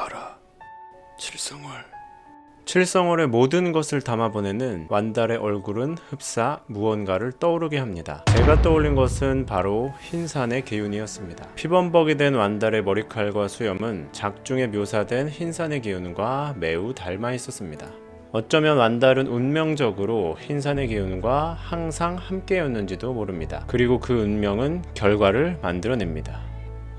가라. 칠성월. 칠성월의 모든 것을 담아보내는 완달의 얼굴은 흡사 무언가를 떠오르게 합니다. 제가 떠올린 것은 바로 흰산의 기운이었습니다. 피범벅이 된 완달의 머리칼과 수염은 작중에 묘사된 흰산의 기운과 매우 닮아 있었습니다. 어쩌면 완달은 운명적으로 흰산의 기운과 항상 함께였는지도 모릅니다. 그리고 그 운명은 결과를 만들어냅니다.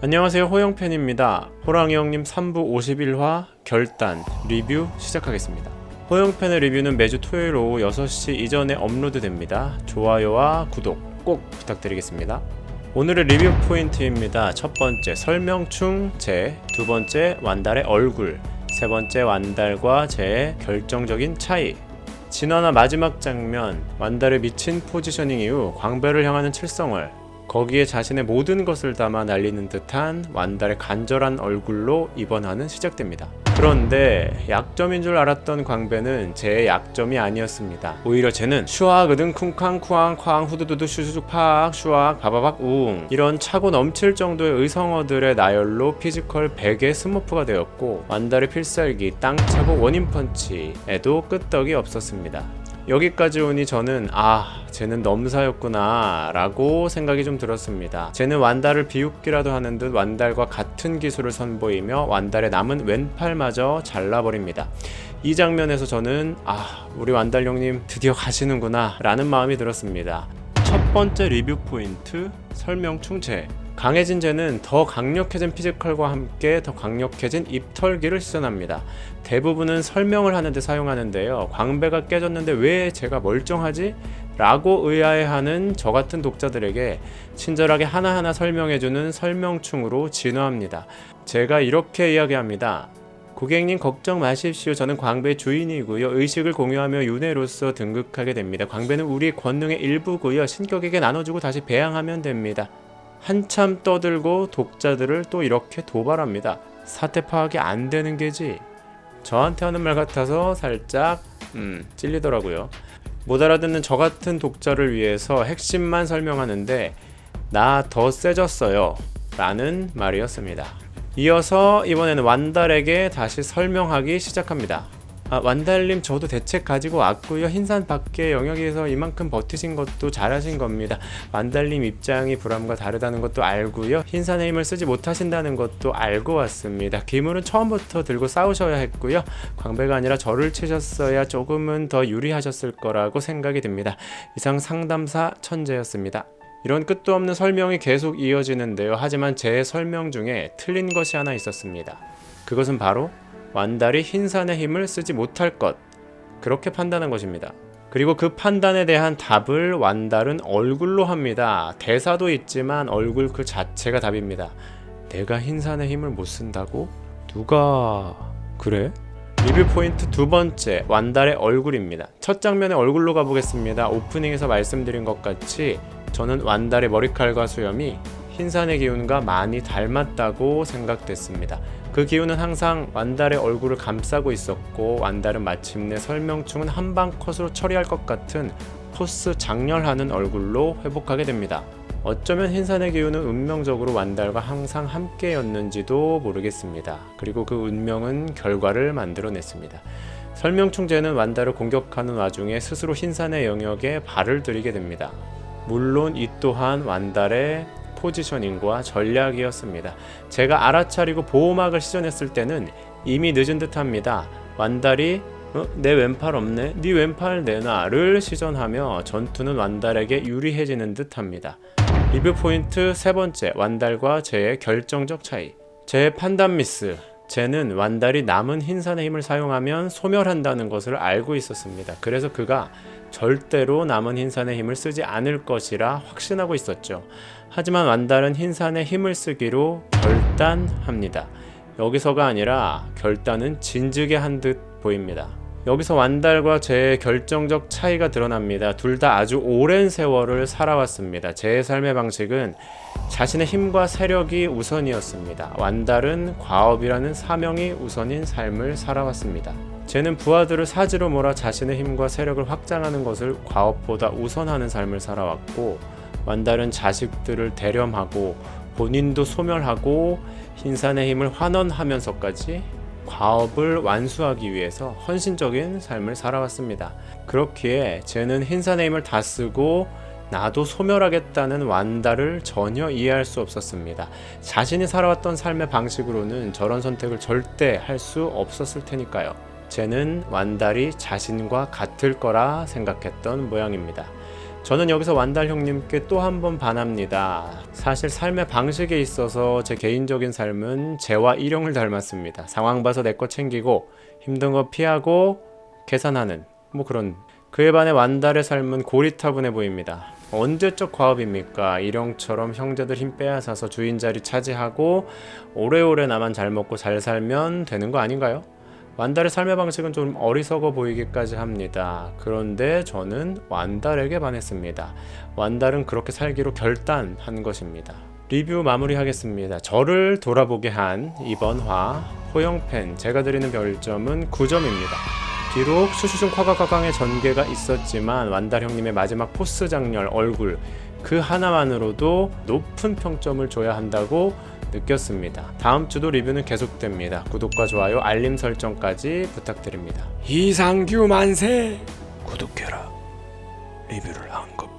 안녕하세요 호영팬입니다. 호랑이 형님 3부 51화 결단 리뷰 시작하겠습니다. 호영팬의 리뷰는 매주 토요일 오후 6시 이전에 업로드됩니다. 좋아요와 구독 꼭 부탁드리겠습니다. 오늘의 리뷰 포인트입니다. 첫 번째 설명충 제, 두 번째 완달의 얼굴, 세 번째 완달과 제의 결정적인 차이. 진화나 마지막 장면 완달의 미친 포지셔닝 이후 광배를 향하는 칠성월 거기에 자신의 모든 것을 담아 날리는 듯한 완달의 간절한 얼굴로 화는 시작됩니다. 그런데 약점인 줄 알았던 광배는 제 약점이 아니었습니다. 오히려 쟤는 슈아그든 쿵쾅 쿠앙 쾅 후두두두 슈슈죽 팍 슈악 바바박 웅 이런 차고 넘칠 정도의 의성어들의 나열로 피지컬 100의 스머프가 되었고 완달의 필살기 땅차고 원인 펀치에도 끄떡이 없었습니다. 여기까지 오니 저는 아 쟤는 넘사였구나 라고 생각이 좀 들었습니다. 쟤는 완달을 비웃기라도 하는 듯 완달과 같은 기술을 선보이며 완달의 남은 왼팔마저 잘라버립니다. 이 장면에서 저는 아 우리 완달 형님 드디어 가시는구나 라는 마음이 들었습니다. 첫 번째 리뷰 포인트 설명 충체 강해진 쟤는 더 강력해진 피지컬과 함께 더 강력해진 입털기를 시전합니다. 대부분은 설명을 하는데 사용하는데요. 광배가 깨졌는데 왜 제가 멀쩡하지? 라고 의아해하는 저 같은 독자들에게 친절하게 하나하나 설명해주는 설명충으로 진화합니다. 제가 이렇게 이야기합니다. 고객님 걱정 마십시오. 저는 광배 주인이고요. 의식을 공유하며 윤회로서 등극하게 됩니다. 광배는 우리 권능의 일부고요. 신격에게 나눠주고 다시 배양하면 됩니다. 한참 떠들고 독자들을 또 이렇게 도발합니다. 사태 파악이 안 되는 게지. 저한테 하는 말 같아서 살짝 음, 찔리더라고요. 못 알아듣는 저 같은 독자를 위해서 핵심만 설명하는데 나 더 세졌어요. 라는 말이었습니다. 이어서 이번에는 완달에게 다시 설명하기 시작합니다. 아, 완달님 저도 대책 가지고 왔고요. 흰산 밖의 영역에서 이만큼 버티신 것도 잘하신 겁니다. 완달님 입장이 불암과 다르다는 것도 알고요. 흰산의 힘을 쓰지 못하신다는 것도 알고 왔습니다. 기물은 처음부터 들고 싸우셔야 했고요. 광배가 아니라 저를 치셨어야 조금은 더 유리하셨을 거라고 생각이 듭니다. 이상 상담사 천재였습니다. 이런 끝도 없는 설명이 계속 이어지는데요. 하지만 제 설명 중에 틀린 것이 하나 있었습니다. 그것은 바로 완달이 흰산의 힘을 쓰지 못할 것 그렇게 판단한 것입니다. 그리고 그 판단에 대한 답을 완달은 얼굴로 합니다. 대사도 있지만 얼굴 그 자체가 답입니다. 내가 흰산의 힘을 못 쓴다고? 누가 그래? 리뷰 포인트 두 번째 완달의 얼굴입니다. 첫 장면의 얼굴로 가보겠습니다. 오프닝에서 말씀드린 것 같이 저는 완달의 머리칼과 수염이 흰산의 기운과 많이 닮았다고 생각됐습니다. 그 기운은 항상 완달의 얼굴을 감싸고 있었고 완달은 마침내 설명충은 한방 컷으로 처리할 것 같은 포스 장렬하는 얼굴로 회복하게 됩니다. 어쩌면 흰산의 기운은 운명적으로 완달과 항상 함께였는지도 모르겠습니다. 그리고 그 운명은 결과를 만들어냈습니다. 설명충제는 완달을 공격하는 와중에 스스로 흰산의 영역에 발을 들이게 됩니다. 물론 이 또한 완달의 포지셔닝과 전략이었습니다. 제가 알아차리고 보호막을 시전했을 때는 이미 늦은 듯합니다. 완달이 어? 내 왼팔 없네. 네 왼팔 내놔를 시전하며 전투는 완달에게 유리해지는 듯합니다. 리뷰 포인트 세 번째 완달과 제의 결정적 차이. 제 판단 미스. 쟤는 완달이 남은 흰산의 힘을 사용하면 소멸한다는 것을 알고 있었습니다. 그래서 그가 절대로 남은 흰산의 힘을 쓰지 않을 것이라 확신하고 있었죠. 하지만 완달은 흰산의 힘을 쓰기로 결단합니다. 여기서가 아니라 결단은 진즉에 한 듯 보입니다. 여기서 완달과 제 결정적 차이가 드러납니다. 둘 다 아주 오랜 세월을 살아왔습니다. 제 삶의 방식은 자신의 힘과 세력이 우선이었습니다. 완달은 과업이라는 사명이 우선인 삶을 살아왔습니다. 쟤는 부하들을 사지로 몰아 자신의 힘과 세력을 확장하는 것을 과업보다 우선하는 삶을 살아왔고 완달은 자식들을 대렴하고 본인도 소멸하고 흰산의 힘을 환원하면서까지 과업을 완수하기 위해서 헌신적인 삶을 살아왔습니다. 그렇기에 쟤는 흰산의 힘을 다 쓰고 나도 소멸하겠다는 완다를 전혀 이해할 수 없었습니다. 자신이 살아왔던 삶의 방식으로는 저런 선택을 절대 할 수 없었을 테니까요. 쟤는 완달이 자신과 같을 거라 생각했던 모양입니다. 저는 여기서 완달 형님께 또 한 번 반합니다. 사실 삶의 방식에 있어서 제 개인적인 삶은 쟤와 일용을 닮았습니다. 상황 봐서 내 거 챙기고 힘든 거 피하고 계산하는 뭐 그런 그에 반해 완달의 삶은 고리타분해 보입니다. 언제적 과업입니까? 일용처럼 형제들 힘 빼앗아서 주인 자리 차지하고 오래오래 나만 잘 먹고 잘 살면 되는 거 아닌가요? 완달의 삶의 방식은 좀 어리석어 보이기까지 합니다. 그런데 저는 완달에게 반했습니다. 완달은 그렇게 살기로 결단한 것입니다. 리뷰 마무리하겠습니다. 저를 돌아보게 한 이번 화 호영팬 제가 드리는 별점은 9점입니다. 비록 슈슈슝 콰과과강의 전개가 있었지만 완달 형님의 마지막 포스 장렬 얼굴 그 하나만으로도 높은 평점을 줘야 한다고 느꼈습니다. 다음 주도 리뷰는 계속됩니다. 구독과 좋아요, 알림 설정까지 부탁드립니다. 이상규 만세 구독해라 리뷰를 한 것뿐